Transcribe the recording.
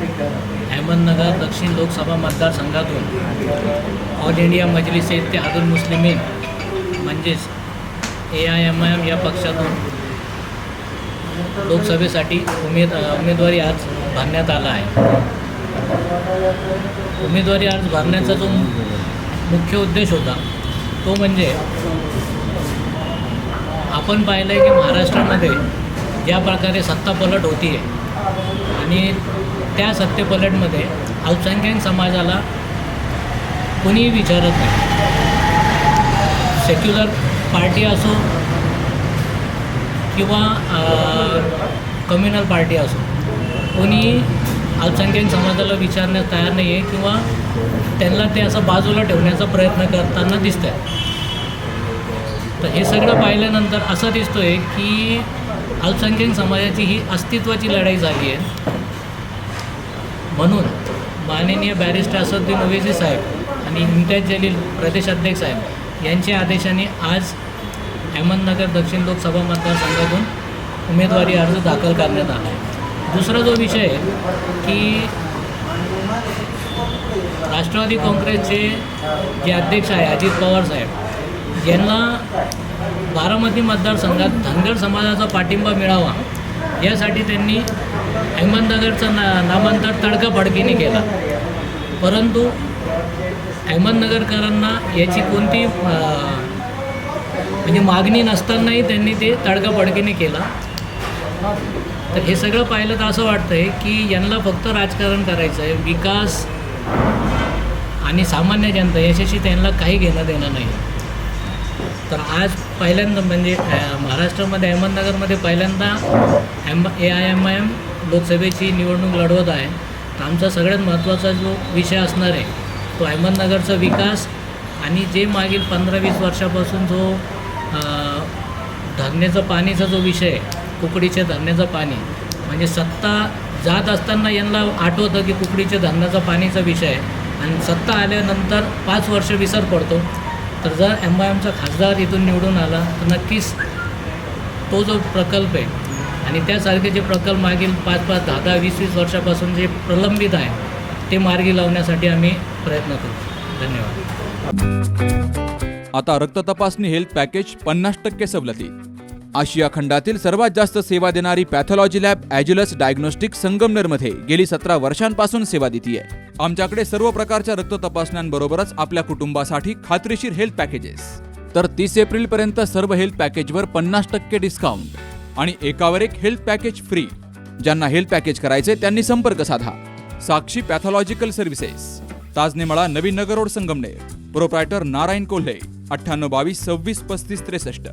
अहमदनगर दक्षिण लोकसभा मतदारसंघातून all India Majlis Ittehadul Muslimeen म्हणजेच A I M I M या पक्षातून लोकसभेसाठी उमेद उमेदवारी आज भरण्यात आला आहे. उमेदवारी अर्ज भरण्याचा जो मुख्य उद्देश होता तो म्हणजे आपण पाहिलं आहे की महाराष्ट्रामध्ये ज्या प्रकारे सत्ता पलट होती आहे आणि त्या सत्तेपलटमध्ये अल्पसंख्याक समाजाला कोणीही विचारत नाही. सेक्युलर पार्टी असो किंवा कम्युनल पार्टी असो कोणी अल्पसंख्याक समाजाला विचारण्यास तयार नाही आहे किंवा त्यांना ते असं बाजूला ठेवण्याचा प्रयत्न करताना दिसत आहे तर हे सगळं पाहिल्यानंतर असं दिसतो आहे की अल्पसंख्याक समाजाची ही अस्तित्वाची लढाई झाली आहे. म्हणून माननीय बॅरिस्टर असदुद्दीन ओवेसी साहेब आणि इम्तियाज जलील प्रदेशाध्यक्ष साहेब यांच्या आदेशाने आज अहमदनगर दक्षिण लोकसभा मतदारसंघातून उमेदवारी अर्ज दाखल करण्यात आला आहे. दुसरा जो विषय आहे की राष्ट्रवादी काँग्रेसचे जे अध्यक्ष आहे अजित पवार साहेब यांना बारामती मतदारसंघात धनगर समाजाचा पाठिंबा मिळावा यासाठी त्यांनी अहमदनगरचं ना नामांतर तडकाफडकीने केला. परंतु अहमदनगरकरांना याची कोणती म्हणजे मागणी नसतानाही त्यांनी ते तडकाफडकीने केला. तर हे सगळं पाहिलं तर असं वाटतं आहे की यांना फक्त राजकारण करायचं आहे. विकास आणि सामान्य जनता याच्याशी त्यांना काही घेणं देणं नाही. तर आज पहिल्यांदा म्हणजे महाराष्ट्रामध्ये अहमदनगरमध्ये पहिल्यांदा M A I M I M लोकसभेची निवडणूक लढवत आहे. तर आमचा सगळ्यात महत्त्वाचा जो विषय असणार आहे तो अहमदनगरचा विकास आणि जे मागील पंधरा वीस वर्षापासून जो धरण्याचा पाणीचा जो विषय आहे कुकडीच्या धरण्याचं पाणी म्हणजे सत्ता जात असताना यांना आठवतं की कुकडीच्या धरणाचा पाणीचा विषय आहे. आणि सत्ता आल्यानंतर पाच वर्ष विसर पडतो. तर जर एम आय एमचा खासदार इथून निवडून आला तर नक्कीच तो जो प्रकल्प आहे आणि त्यासारखे जे प्रकल्प मागील पाच पाच दहा दहा वीस वीस वर्षापासून जे प्रलंबित आहे ते मार्गी लावण्यासाठी आम्ही प्रयत्न करू. धन्यवाद. आता रक्त तपासणी हेल्थ पॅकेज पन्नास टक्के सवलती. आशिया खंडातील सर्वात जास्त सेवा देणारी पॅथॉलॉजी लॅब ॲज्युलस डायग्नोस्टिक संगमनेरमध्ये गेली सतरा वर्षांपासून सेवा देतीये. आमच्याकडे सर्व प्रकारच्या रक्त तपासण्यांबरोबरच आपल्या कुटुंबासाठी खात्रीशीर हेल्थ पॅकेजेस. तर तीस एप्रिल पर्यंत सर्व हेल्थ पॅकेजवर पन्नास टक्के डिस्काउंट. आणि एकावर एक हेल्थ पॅकेज फ्री ज्यांना हेल्थ पॅकेज करायचे त्यांनी संपर्क साधा. Sakshi pathological services Tajnemala Navin Nagar road Sangamner. Proprietor Narayan Kolhe. अठ्ठ्याण्णव बावीस सव्वीस पस्तीस त्रेसष्ट.